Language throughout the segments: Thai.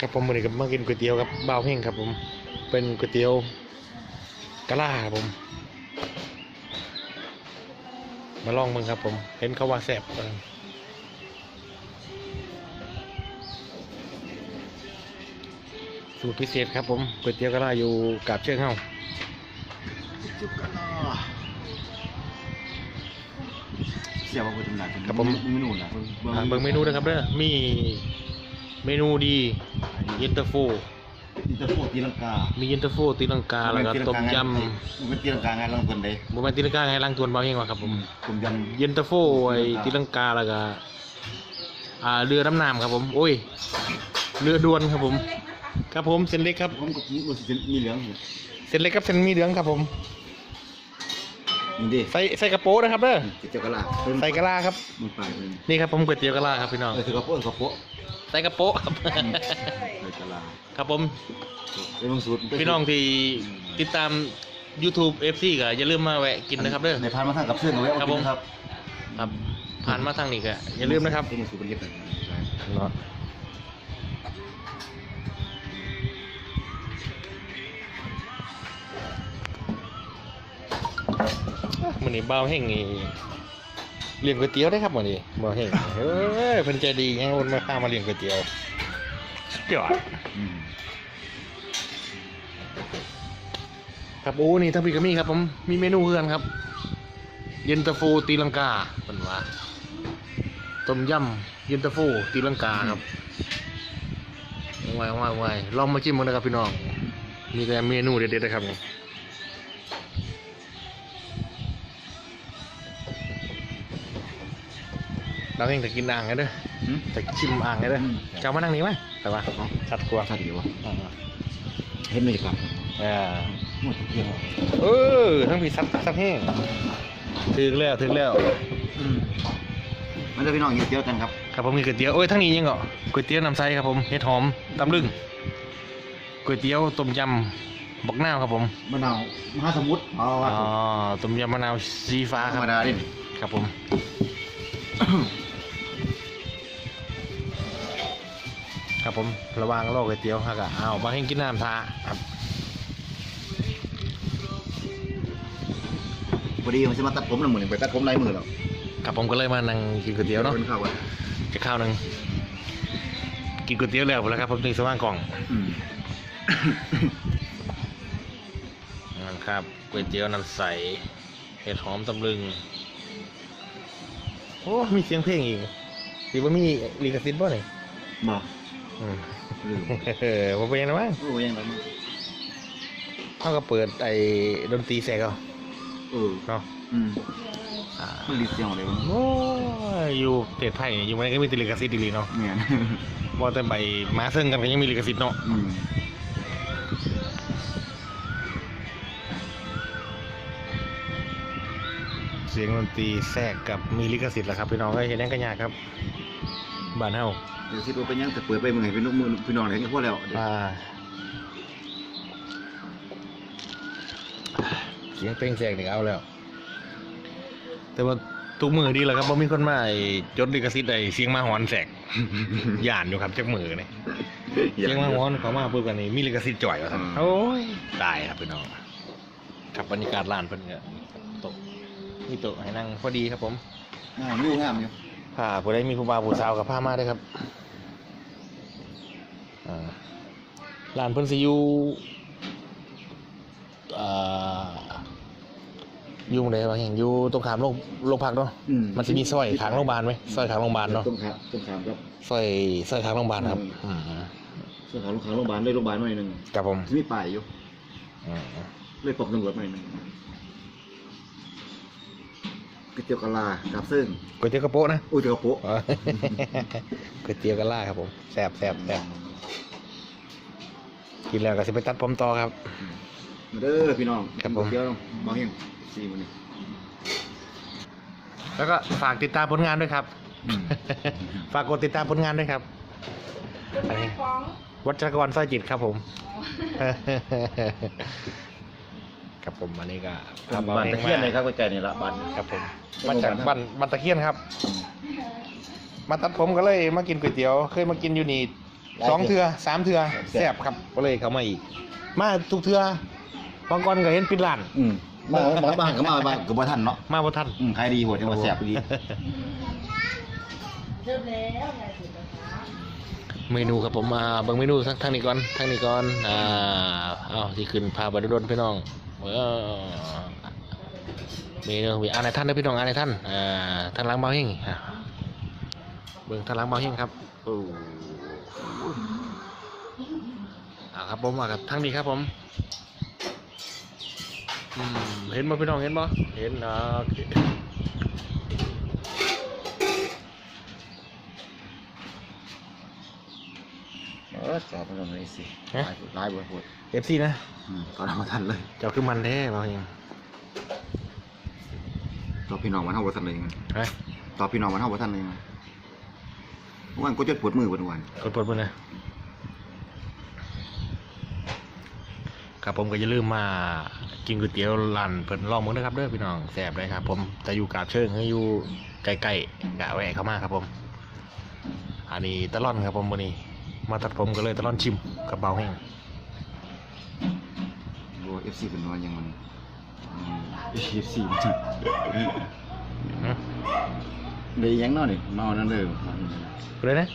ครับผมวันนี้ก็มากินก๋วยเตี๋ยวกับบ่าวเพ่งครับผมเป็นก๋วยเตี๋ยวกะลาครับผม มาลองมึงครับผม เห็นเขาว่าแซ่บเออสูตรพิเศษครับผมก๋วยเตี๋ยวกะลาอยู่กาบเชิงเฮาจุกกันอะเสียบว่าเป็นหนักครับผมเมนูนะอ่าเบิ่งเมนูนะครับเด้อมี เมนูดีเย็นตาโฟ อินเตอร์โฟตีลังกามีเย็นตาโฟตีลังกาแล้วก็ต้มยำมันเป็นตีลังกาไงลังคนเด้บ่แม่นตีลังกาให้ล้างทวนบ่าวเฮงว่ะครับผมต้มยำเย็นตาโฟไอ้ตีลังกาแล้วก็อ่าเรือดำน้ำครับผมโอ้ยเรือด่วนครับผม ครับผมเส้นเล็กครับ ผมกับมีอุสิมีเหลืองอยู่เส้นเล็กครับเส้นหมีเหลืองครับผม นี่ดิใส่ใส่กระโปรงนะครับเด้อเจ้ากระลาใส่กะลาครับ มันปลายเป็นนี่ครับผมก๋วยเตี๋ยวกะลาครับพี่น้อง เออถือกระโปงกระโปะ ใส่กระโปรงครับใส่กระลาครับผมเป็นบางสูตรพี่น้องที่ติดตาม YouTube FC ก็อย่าลืมมาแวะกินนะครับเด้อ ในพานมาทางกับเสื้อเอาไว้เอาครับกิผมนครับครับ ผ่านมาทางนี้ก็อย่าลืมนะครับเป็นบางสูตรเป็นเย็บเลยเนาะมันนี่เบาแห้งนี่ เลี้ยงก๋วยเตี๋ยวได้ครับมันนี่เบาแห้งเฮ้ยเพิ่นใจดียังวนมาข้ามาเลี้ยงก๋วยเตี๋ยวสุดยอดอืมครับโอ้นี่ทั้งพี่ก็มีครับผมมีเมนูเพื่อนครับ เย็นตาโฟตีลังกาเป็นว่าต้มยำเย็นตาโฟตีลังกาครับวายวายวายลองมาจิ้มกันนะครับพี่น้อง มีแต่เมนูเด็ดๆนะครับ เราเองจะกินอ่างไงเด้อหืม จะชิมอ่างไงเด้ออืมจะเอามานั่งนี้ไหมแต่ว่าชัดกว่าชัดอยู่วะอ่าเห็นไหมครับอ่าหมดเพียงเออทั้งพี่ซัดซัดแห้งถึงแล้วถึงแล้วอืมมันจะพี่น้องกินเที่ยวกันครับครับผมมีก๋วยเตี๋ยวโอ้ยทั้งนี้ยังเหรอก๋วยเตี๋ยวน้ำใสครับผมเห็ดหอมตำลึงก๋วยเตี๋ยวต้มยำบักนาวครับผมมะนาวมหาสมุทรอ๋ออ๋อต้มยำมะนาวสีฟ้าธครรับรมดาดิครับผม ครับผมระหวังโลกก๋วยเตี๋ยวฮะกะเอามาให้กินน้ำทาครับพอดีมันจะมาตัดผมละหมื่นไปตัดผมลายมือหรอกครับผมก็เลยมานั่งกินก๋วยเตี๋ยวเนาะเป็นข้าวอะจะข้าวหนึ่งกินก๋วยเตี๋ยวแล้วหมดแล้วครับผมถึงสว่างกล่องอืมนั่นครับก๋วยเตี๋ยวน้ำใสเห็ดหอมตำลึงโอ้มีเสียงเพลงอีกสิว่ามีลิขสิทธิ์บ่เนี่ยมาอืม ลืมเออผมเป็นยังไงบ้างโอ้ยังไงมั้งเขาก็เปิดไอ้ดนตรีแสกเอาเออเนาะอืมอ่ามันรีเสียงอะไรวะโอ้ยอยู่เทศไทยนี่อยู่มันก็มีแต่ลิขสิทธิ์ดีๆเนาะเนี่ยบ่แต่ใบมาเซิงกันก็ยังมีลิขสิทธิ์เนาะอืมเสียงดนตรีแทรกกับมีลิขสิทธิ์แหละครับพี่น้องก็เห็นยังกันยากครับบ้านเฮา เดี๋ยวคิดว่าเป็นยังจะเปิดไปเมื่อไงเป็นนกมือพี่น้องอะไรเงี้ยพวกแล้วเดี๋ยวอ่าเสียงเพลงแทรกนี่ก็เอาแล้ว แต่ว่าทุกมือดีแล้วครับบ่มีคนมาไอ้จดลิขสิทธิ์ไอ้เสียงมาหอนแทรกย่านอยู่ครับจักมือนี่เสียงมาหอนเขามาปุ๊บกันนี่มีลิขสิทธิ์จ่อยว่าซั่นโอ้ยตายครับพี่น้องครับบรรยากาศร้านเพิ่นก็โต๊ะมีโต๊ะให้นั่งพอดีครับผมงามอยู่งามอยู่ ผ้าผู้ใดมีผู้บ่าวผู้สาวกับผ้ามาได้ครับอ่าร้านเพิ่นสิอยู่อ่าอยู่ไหนวะแห่งอยู่ตรงขามโรงโรงพักเนาะอืมันจะมีซอยขางโรงพยาบาลไหมซอยขางโรงพยาบาลเนาะต้มขาต้มขามครับซอยซอยขางโรงพยาบาลครับอือืมมส่วนของลูกค้าโรงพยาบาลเลยโรงพยาบาลมาหน่อยหนึงกับผมมีป้ายอยู่อืมเลยปลอกตำรวจมาหน่อยหนึง ก๋วยเตี๋ยวกะลากับซึ่งก๋วยเตี๋ยวกระโปะนะอุ้ยเตี๋ยวกระโปะอ๋อ ก๋วยเตี๋ยวกะล่าครับผมแซ่บแซ่บแซ่บกินแล้วก็สิไปตัดผมต่อครับ มาเด้อพี่น้องครับผม เดี๋ยวมาเฮงสี่มันนี่แล้วก็ฝากติดตามผลงานด้วยครับ อืม ฝากกดติดตามผลงานด้วยครับ คุณแม่ฟ้องวัชรกรสร้อยจิตครับผม ครับผมอันนี้ก็บ้านตะเคียนเลยครับใกล้ๆนี่ละบ้าน ครับผมมาจากบ้านบ้านตะเคียนครับ มาตัดผมก็เลยมากินก๋วยเตี๋ยว เคยมากินอยู่นี่สองเทือสามเทือแซ่บครับก็เลยเขามาอีก มาทุกเทือบางก่อนก็เห็นปิดร้านอืมมาบ้านบ้านก็มาบ้านก็บ่ทันเนาะมาบ่ทันอืมขายดีโหดจังว่าแซ่บดีเริ่มแล้วยายสุดนะคะเมนูครับผมมาเบิ่งเมนูทางทางนี้ก่อนทางนี้ก่อนอ่าเอาที่ขึ้นพาไปดนพี่น้อง เออเมนูมีอ่านในท่านนะพี่น้องอ่านในท่านอ่าท่างหล้างเบาเฮงเบิ่งท่างหล้างเบาเฮงครับโอ้อ่าครับผมมากับทางนี้ครับผมเห็นบ่พี่น้องเห็นบ่เห็นอ่าโอเคเออแซ่บมันเลยสิหลายหลายบ่โหดเอฟซีนะ ตอนนั้นบ่ทันเลยเจ้าคือมันแท้เบาเฮงตอบพี่น้องมันเฮาบ่ทันเลยมันฮะตอบพี่น้องมันเฮาบ่ทันเลยมันวันก็จดปวดมือวันวันกดปลดมือนะครับผมก็อย่าลืมมากินก๋วยเตี๋ยวร้านเพิ่นลองมึงนะครับเด้อพี่น้องแซ่บเลยครับ ผมแต่อยู่กาบเชิงให้อยู่ใกล้ๆกะแวะเข้ามาครับผม อันนี้ตะล่อนครับผมวันนี้ มาตัดผมก็เลยตะล่อนชิมกับเบาแห้ง โอ้ FC เป็นว่ายังมันอืม FC มันอื้อได้ยังเนาะนี่เมานั่นเลยเลยนะ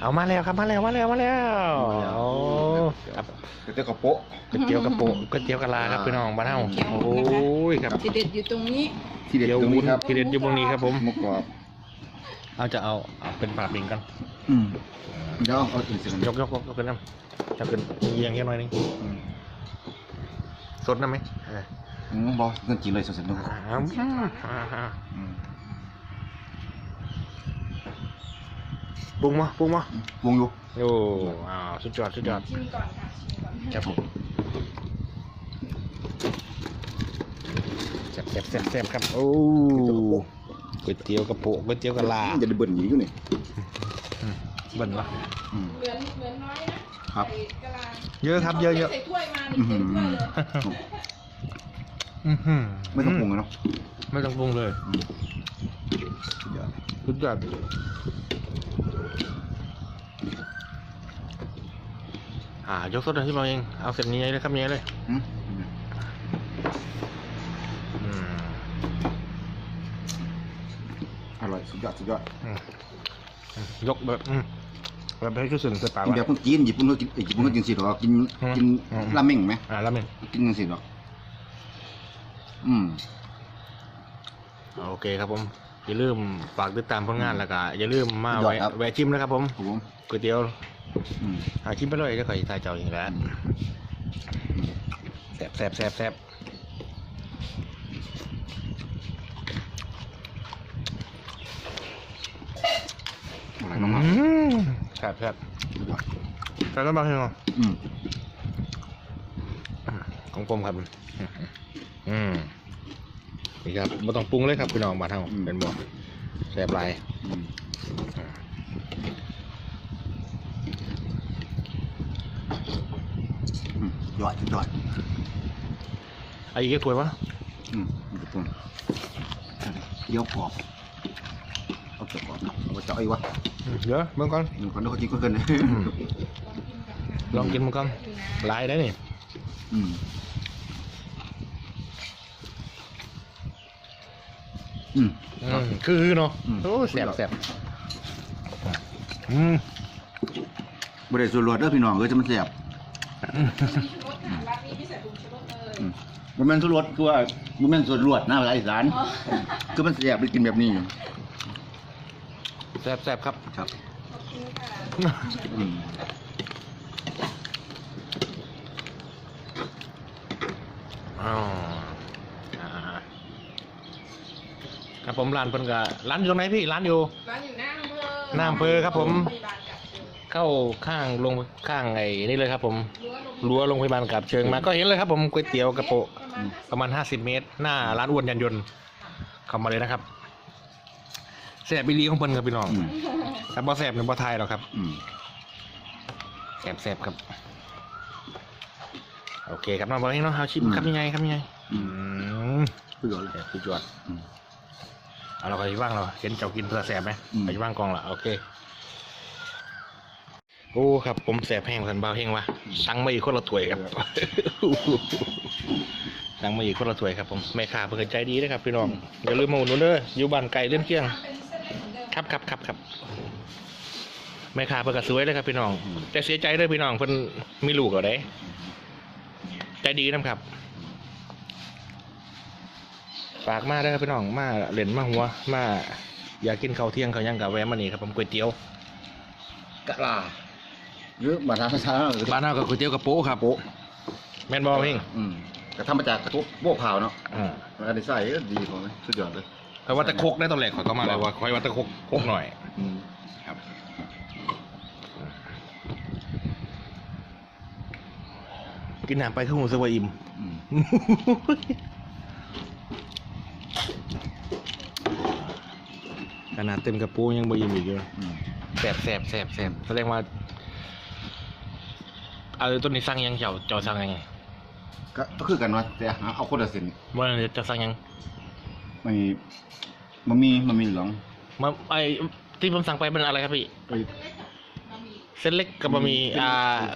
เอามาแล้วครับมาแล้วมาแล้วมาแล้วโอ้ครับแต่กระโปะก๋วยเตี๋ยวกระโปะก๋วยเตี๋ยวกะลาครับพี่น้องบ้านเฮาโอ้ยครับทีเด็ดอยู่ตรงนี้ที่เด็ดเดี๋ยวตรงวุ้นี้นครับที่เด็ดอยู่ตรงนี้ครับผมหมุกกรอบเอาจะเอาเอาเป็นปลาปิงกันอืมเดี๋ยวเอาอื่นสิกันยกยกยกยกขึ้นน้ำจะขึ้นเอียงแค่หน่อยนึงอืม สดน้ำไหมเอออืมบ่เงินกินเลยสดๆเนาะอ่าอ่าอ่าอืมปรุงมาปรุงมาวงอยู่โอ้อ้าวสุดยอดสุดยอดชิมก่อนค่ะชิมก่อนครับผมแซ่บแซ่บแซ่บแซ่บครับโอ้ก๋วยเตี๋ยวกระโปะก๋วยเตี๋ยวกะลาจะได้เบิ่นอยู่อยู่นี่เบิ่นปะอืมเหลือเหลือน้อยนะครับ ใส่กะลาเยอะครับเยอะเยอะ ใส่ถ้วยมา นี่เต็มถ้วยเลยอื้อหือไม่ต้องปรุงอะเนาะไม่ต้องปรุงเลยอืมสุดยอดสุดยอดอ่ายกสดเลยที่เราเองเอาเสร็จนี้เลยครับนี้เลยอืมอืมอร่อยสุดยอดสุดยอดอืมอืมยกแบบอืม แบบให้คือส่วนใส่ปากกินแบบวะคนจีนญี่ปุ่นก็กินเอ้ยญี่ปุ่นก็กินสิหรอกกินอืมกินอืม ราเมงไหมอ่าแล้วมันกินกันสิหรอก อืม โอเคครับผมอย่าลืมฝากติดตามผลงานแล้วก็อย่าลืมมาแวะแวะชิมนะครับผมครับผมก๋วยเตี๋ยวอืมหาชิมไปเลยจะคอยทายเจ้าอย่างแล้วแซ่บแซ่บแซ่บแซ่บอร่อยมากอืม แซ่บแซ่บๆสุดยอดแซ่บแล้วบ้างเหรออืมของผมครับอืมนี่ครับไม่ต้องปรุงเลยครับพี่น้องบ้านเฮาเป็นบ่แซ่บหลายอืมอืมยอดสุดยอดไอ้อีกแค่ถ้วยวะอืมมันจะปรุงเดี๋ยวกรอบ เอาเก็บก่อนเอาเจาะไอ้วะอืมเดี๋ยวเมื่อก่อนหนึ่งคนเดียวเขากินคนเกินเลยลองกินมันก่อนหลายได้นี่อืมอืมอืมคือเนาะอืมโอ้แซ่บแซ่บอืมบริสุทธิ์รวดเด้อพี่น้องเอ้ยจะมันแสบรสค่ะร้านนี้ไม่ใส่ผงชูรสเลยอืมบ่แม่นสุรสคือว่าบ่แม่นสุรรวดนะภาษาอีสานอ๋อคือมันแสบไปกินแบบนี้แซ่บ แซ่บครับ ครับ ขอบคุณค่ะอืมอ๋ออ่าครับผมร้านเพิ่นก็ร้านอยู่ตรงไหนพี่ร้านอยู่ ร้านอยู่หน้าอำเภอหน้าอำเภอครับผม โงพยาบาลกับเชิงเข้าข้างลงข้างไอ้นี่เลยครับ ผมรั้วโรงพยาบาลรั้วโรงพยาบาลกับเชิงมาก็เห็นเลยครับผมก๋วยเตี๋ยวกระโปะ ประมาณห้าสิบประมาณ50 เมตร หน้าร้านอ้วนยันยนต์ เข้ามาเลยนะครับ แซ่บบิลีของเพิ่นครับพี่น้องอืมแต่บ่แซ่บเนี่ยบ่ทายหรอกครับอืมแซ่บแซ่บครับ โอเคครับน้องบอกให้น้องเฮาชิมครับยังไงครับยังไง อืมคือเอาเลยแซ่บสุดยอดอืมเอาเราไปว่างเราเห็นเจ้ากินเพื่อแซ่บไหมอืม ไปว่างกองละโอเคโอ้ครับ ผมแสบแห้งสันเบาแห้งวะสั่งมาอีกคนละถ้วยครับ สั่งมาอีกคนละถ้วยครับผมแม่ค้าเพิ่นก็ใจดีนะครับพี่น้องอย่าลืมมาอุดหนุนเด้ออยู่บ้านไก่เลื่อนเที่ยง เป็น ครับครับครับครับแม่ค้าเพิ่นก็สวยเลยครับพี่น้อง แต่เสียใจเด้อพี่น้องเพิ่นมีลูกแล้วเด้ใจดีนะครับ ฝากมาเด้อครับพี่น้องมาเล่นมาหัว มาอยากกินข้าวเที่ยงข้าวหยังกับแวะมานี่ครับผมก๋วยเตี๋ยวกะลาหรือมาทางช้าหรือบ้านเฮากับก๋วยเตี๋ยวกระโปะครับโปะแม่นบ่เฮงอืมกระทำมาจากกระทบโบ้เผาเนาะอ่าแล้วอันนี้ใส่ก็ดีของเลยสุดยอดเลย แต่ว่าตะคกได้ตอนแรกขอยก็มาเลยว่าคอยว่าตะคกคกหน่อยอืมครับกินน้ำไปขึ้นหูสวาอิ่มอืมขนาดเต็มกระปูยังบ่อิ่มอีกเลยอืมแสบแสบแสบแสบแสดงว่าเอาต้นนี้สั่งยังเจ้าเจ้าสั่งยังก็ก็คือกันว่าแต่หาเอาคนละเส้นว่าเจ้าสั่งยัง ไม่มันมีมันมีเหลืองมาไอที่ผมสั่งไปเป็นอะไรครับพี่ไปเส้นเล็กกับบะหมี่อ่า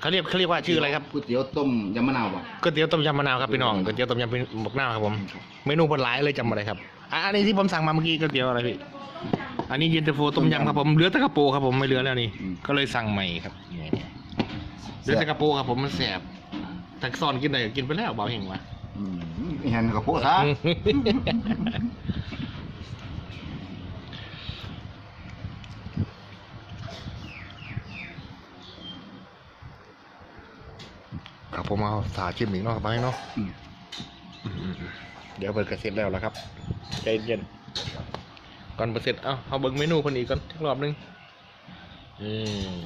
เขาเรียกเขาเรียกว่าชื่ออะไรครับก๋วยเตี๋ยวต้มยำมะนาวบ่ก๋วยเตี๋ยวต้มยำมะนาวครับพี่น้องก๋วยเตี๋ยวต้มยำหมกหน้าวครับผมเมนูบนหลายเลยจำอะไรครับอะอันนี้ที่ผมสั่งมาเมื่อกี้ก๋วยเตี๋ยวอะไรพี่อันนี้เย็นตาโฟต้มยำครับผมเหลือแต่กระโปครับผมไม่เหลือแล้วนี่ก็เลยสั่งใหม่ครับนี่เหลือแต่กระโปครับผมมันแสบแต่ซอนกินได้ก็กินไปแล้วเบาเห็งวะ อืมอีหันกับโป๊ะซะครับผมเอาสาชิมอีกเนาะไปเนาะเดี๋ยวเปิดกระเซ็จแล้วล้วครับ ใจเย็นก่อนเปิดเสร็จเอาเอาเบิ่งเมนูคนอีกก่อนอีกรอบนึงอืม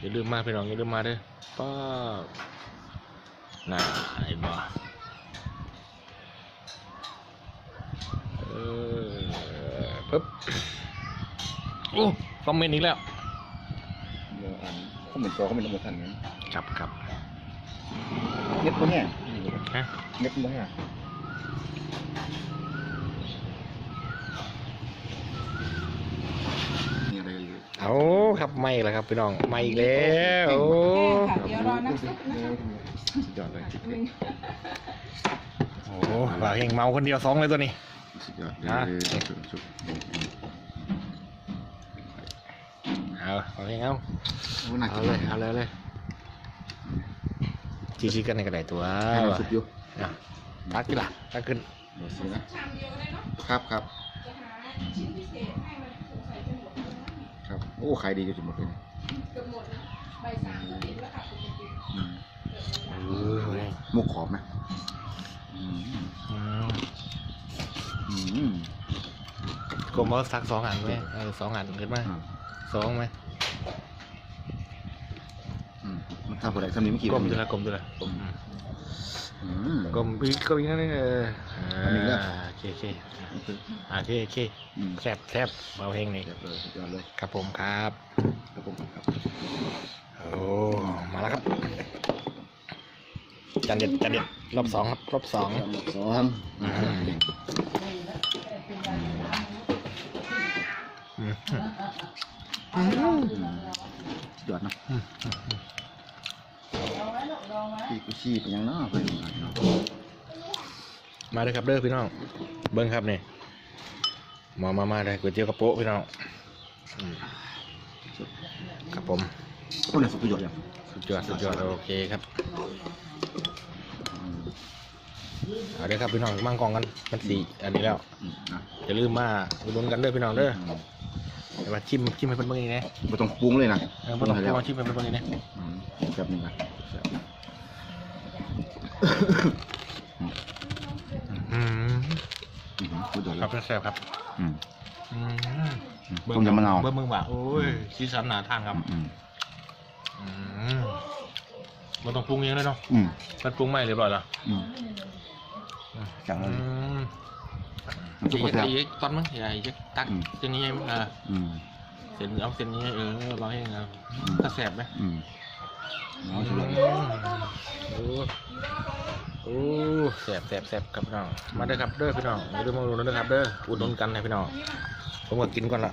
อย่าลืมมาพี่น้องอย่าลืมมาเด้อป้าน่าไอ้บ่เปึ๊บโอ้คอมเมนต์อีกแล้วเดี๋ยวอ่านเขาเหมือนตัวเขาเป็นระบบทันนั้นครับครับเน็ตตัวเนี้ยฮะเน็ตตัวเนี้ยนี่อะไรเลยเอาครับไม่แล้วครับพี่น้องไม่อีกแล้วโอ้ค่ะเดี๋ยวรอน้ำซุปนะคะสุดยอดเลยโหบ่าวเฮงเมาคนเดียวสองเลยตัวนี้ สุดยอดเลยฮะสุดสุดเอาบ่าวเฮงเอาโอ้น่าเอากินเลยเอาเลยเอาเลยจีจีกันในกระไดตัวให้น้ำซุปอยู่อะตักกี่ล่ะตักขึ้นเดี๋ยวสินะชามเดียวก็ได้เนาะครับครับจะหาชิ้นพิเศษให้มันสงสัยจะหมดแล้วนะครับโอ้ขายดีจนหมดเลยเกือบหมดนะใบสามก็ติดแล้วค่ะปกติอืมเออเว้ยหมุกขอบไหมอืมอืมอืม กลมเอาสักสองอันไหมเออสองอันขึ้นมาอ่าสองไหมอืมมันทำอะไรทำนี้เมื่อกี้กลมดูละกลมดูละกลมอืมกลมอีกกลมอีกนั่นเองเอออันนี้ก็อ่าโอเคโอเคโอเคโอเคอืมแซ่บแซ่บเบาเฮงนี่เรียบร้อยสุดยอดเลยครับผมครับครับผมครับโอ้มาแล้วครับจานเด็ดจานเด็ดรอบสองครับรอบสองสองอืม อืม สุด ยอดนะพี่กุชีเป็นยังเนาะเพื่อนเนาะมาเลยครับเด้อพี่น้อง เบิ้งครับเนี่ยมามามาเลยก๋วยเตี๋ยวกระโปะพี่น้องอืมครับผมโอ้เนี่ยสุดยอดยังสุดยอดสุดยอดโอเคครับเอาเด้อครับพี่น้องมั่งกล่องกันมันสี่อันนี้แล้วอืมนะอย่าลืมมาอุดหนุนกันเด้อพี่น้องเด้อ เดี๋ยวมาชิมชิมให้เพิ่นเบิ่งอีกนะไม่ต้องปรุงเลยนะเออเพิ่นต้องมาชิมให้เพิ่นเบิ่งอีกนะอืมแบบนี้นะอืมอืมสุดยอดคแล้รับวแซ่บๆครับอืม อืมต้มยำมะนาว เบิ่งเบิ่งบ่าโอ้ยสีสันหนาทานครับอืมอืมมันต้องปรุงเองเลยเนาะอืม มันปรุงไม่เรียบร้อยแล้วอืมจังเลยอืมมั นสุกอีกแซ่บอีกตอนมั้งอย่าอีกตักอืมเส้นนี้เอออืมเส้นเอาเส้นนี้เออเราให้เอาอืมถ้าแสบไหมอืมเอาสุดยอดโอ้โอ้แสบแสบแสบครับพี่น้องมาเด้อครับเด้อพี่น้องอย่าลืมมาอุดหนุนนะครับเด้ออุดหนุนกันนะพี่น้องผมก็กินก่อนละ